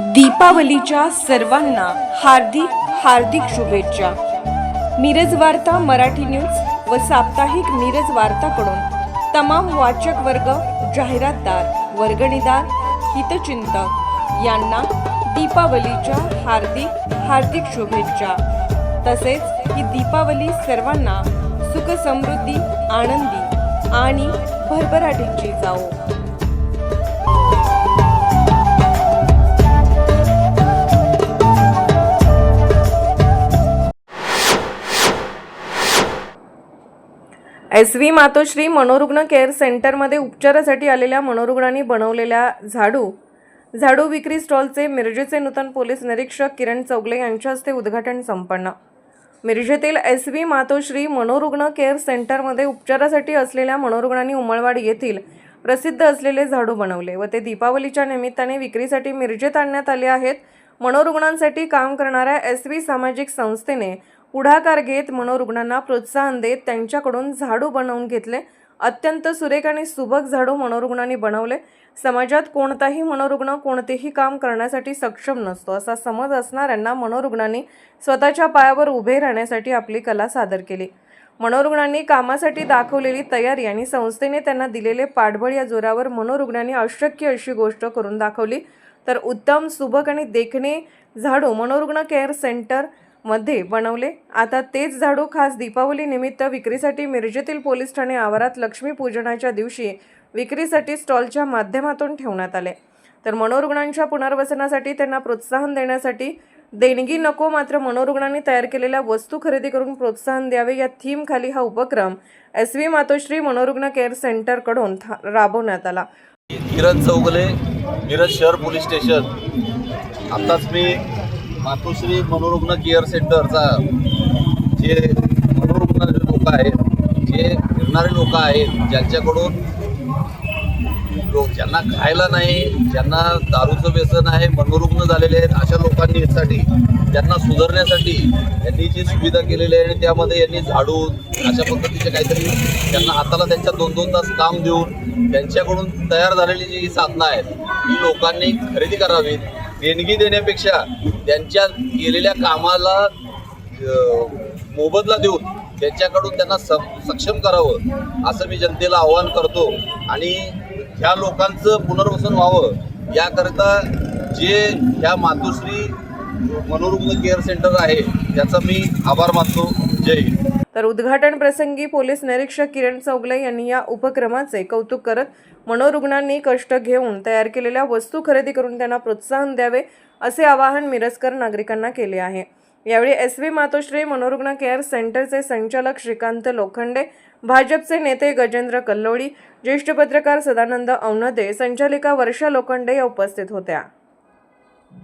दीपावलीच्या सर्वांना हार्दिक हार्दिक शुभेच्छा. मिरज वार्ता मराठी न्यूज व साप्ताहिक मिरज वार्ताकडून तमाम वाचक वर्ग जाहिरातदार वर्गणीदार हितचिंतक यांना दीपावलीच्या हार्दिक हार्दिक शुभेच्छा. तसेच ही दीपावली सर्वांना सुख समृद्धी आनंदी आणि भरभराटीची जाओ एस व्ही मातोश्री मनोरुग्ण केअर सेंटरमध्ये उपचारासाठी आलेल्या मनोरुग्णांनी बनवलेल्या झाडू झाडू विक्री स्टॉलचे मिरजेचे नूतन पोलीस निरीक्षक किरण चौगले यांच्या हस्ते उद्घाटन संपन्न. मिरजेतील एस व्ही मातोश्री मनोरुग्ण केअर सेंटरमध्ये उपचारासाठी असलेल्या मनोरुग्णांनी उमळवाड येथील प्रसिद्ध असलेले झाडू बनवले व ते दीपावलीच्या निमित्ताने विक्रीसाठी मिरजेत आणण्यात आले आहेत. मनोरुग्णांसाठी काम करणाऱ्या एस व्ही सामाजिक संस्थेने पुढाकार घेत मनोरुग्णांना प्रोत्साहन देत त्यांच्याकडून झाडू बनवून घेतले. अत्यंत सुरेख आणि सुबक झाडू मनोरुग्णांनी बनवले. समाजात कोणताही मनोरुग्ण कोणतेही काम करण्यासाठी सक्षम नसतो असा समज असणाऱ्यांना मनोरुग्णांनी स्वतःच्या पायावर उभे राहण्यासाठी आपली कला सादर केली. मनोरुग्णांनी कामासाठी दाखवलेली तयारी आणि संस्थेने त्यांना दिलेले पाठबळ या जोरावर मनोरुग्णांनी अशक्य अशी गोष्ट करून दाखवली. तर उत्तम सुबक आणि देखणे झाडू मनोरुग्ण केअर सेंटर मध्ये बनवले. आता तेच झाडू खास दीपावली निमित्त विक्रीसाठी मिरजेतील पोलीस ठाणे आवारात लक्ष्मीपूजनाच्या दिवशी विक्रीसाठी स्टॉलच्या माध्यमातून ठेवण्यात आले. तर मनोरुग्णांच्या पुनर्वसनासाठी त्यांना प्रोत्साहन देण्यासाठी देणगी नको मात्र मनोरुग्णांनी तयार केलेल्या वस्तू खरेदी करून प्रोत्साहन द्यावे या थीमखाली हा उपक्रम एस व्ही मातोश्री मनोरुग्ण केअर सेंटरकडून था- राबवण्यात आला. किरण चौगले मिरज शहर पोलीस स्टेशन. आत्ताच मी मातोश्री मनोरुग्ण केअर सेंटरचा जे मनोरुग्ण लोक आहेत जे फिरणारे लोक आहेत ज्यांच्याकडून लोक ज्यांना खायला नाही ज्यांना दारूचं व्यसन आहे मनोरुग्ण झालेले आहेत अशा लोकांनी साठी त्यांना सुधारण्यासाठी यांनी जी सुविधा केलेली आहे आणि त्यामध्ये यांनी झाडू अशा पद्धतीचे काहीतरी त्यांना हाताला त्यांच्या दोन दोन तास काम देऊन त्यांच्याकडून तयार झालेली जी साधनं आहेत ही लोकांनी खरेदी करावीत. देणगी देण्यापेक्षा त्यांच्या केलेल्या कामाला मोबदला देऊन त्यांच्याकडून त्यांना सम सक्षम करावं असं मी जनतेला आवाहन करतो. आणि ह्या लोकांचं पुनर्वसन व्हावं याकरिता जे ह्या मातोश्री मनोरुग्ण केअर सेंटर आहे त्याचा मी आभार मानतो. जय हिंद. तर उद्घाटन प्रसंगी पोलीस निरीक्षक किरण चौगले यांनी या उपक्रमाचे कौतुक करत मनोरुग्णांनी कष्ट घेऊन तयार केलेल्या वस्तू खरेदी करून त्यांना प्रोत्साहन द्यावे असे आवाहन मिरजकर नागरिकांना केले आहे. यावेळी एस व्ही मातोश्री मनोरुग्ण केअर सेंटरचे संचालक श्रीकांत लोखंडे भाजपचे नेते गजेंद्र कल्लोळी ज्येष्ठ पत्रकार सदानंद औनदे संचालिका वर्षा लोखंडे या उपस्थित होत्या.